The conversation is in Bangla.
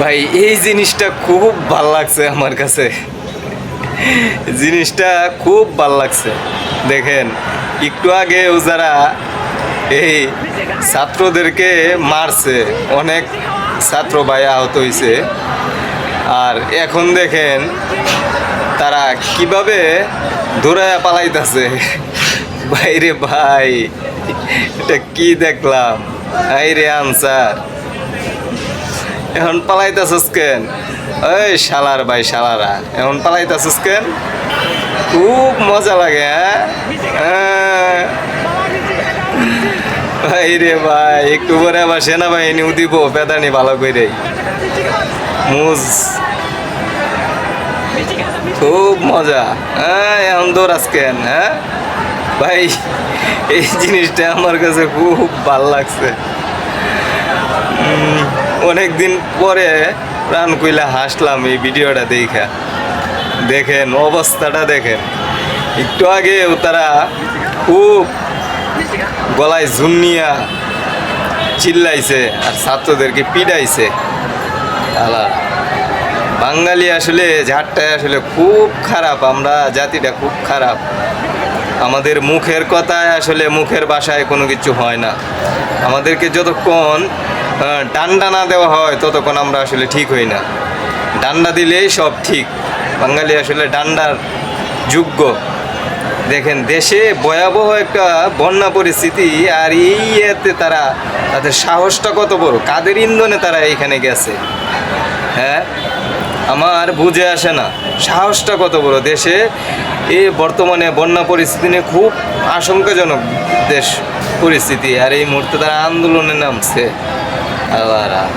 ভাই, এই জিনিসটা খুব ভালো লাগছে আমার কাছে। জিনিসটা খুব ভালো লাগছে। দেখেন, একটু আগে যারা এই ছাত্রদেরকে মারছে, অনেক ছাত্র ভাই আহত হয়েছে আর এখন দেখেন, তারা কীভাবে দৌড়ায় পালাইতেছে। ভাইরে ভাই, এটা কি দেখলাম? এই রে আনসার। এখন পালাইতেছিস কেন? ওই শালার ভাই, শালারা। এখন পালাইতেছিস কেন? খুব মজা লাগে হ্যাঁ? হ্যাঁ। ভাই রে ভাই, একটু পরে আবার সেনাবাহিনী উদিব পেদানি ভালো করে মুজ। খুব মজা হ্যাঁ? এখন দৌড়াস কেন হ্যাঁ? ভাই, এই জিনিসটা আমার কাছে খুব ভালো লাগছে। অনেক দিন পরে প্রাণ কইলা হাসলাম এই ভিডিওটা দেখা। দেখেন অবস্থাটা দেখেন। একটু আগেও তারা খুব গলায় ঝুন্নিয়া চিল্লাইছে আর ছাত্রদেরকে পিডাইছে আলা বাঙালি আসলে ঝাড়টায় আসলে খুব খারাপ, আমরা জাতিটা খুব খারাপ। আমাদের মুখের কথায় আসলে মুখের বাসায় কোনো কিছু হয় না। আমাদেরকে যতক্ষণ ডান্ডা না দেওয়া হয় ততক্ষণ আমরা আসলে ঠিক হই না। ডান্ডা দিলেই সব ঠিক। বাঙালি আসলে ডান্ডার যোগ্য। দেখেন, দেশে ভয়াবহ একটা বন্যা পরিস্থিতি আর এই এতে তারা তাদের সাহসটা কত বড়? কাদের ইন্ধনে তারা এইখানে গেছে? হ্যাঁ? আমার বুঝে আসে না। সাহসটা কত বড়? দেশে এই বর্তমানে বন্যা পরিস্থিতি নিয়ে খুব আশঙ্কাজনক দেশ পরিস্থিতি। আর এই মুহূর্তে তারা আন্দোলনে নামছে। Agora,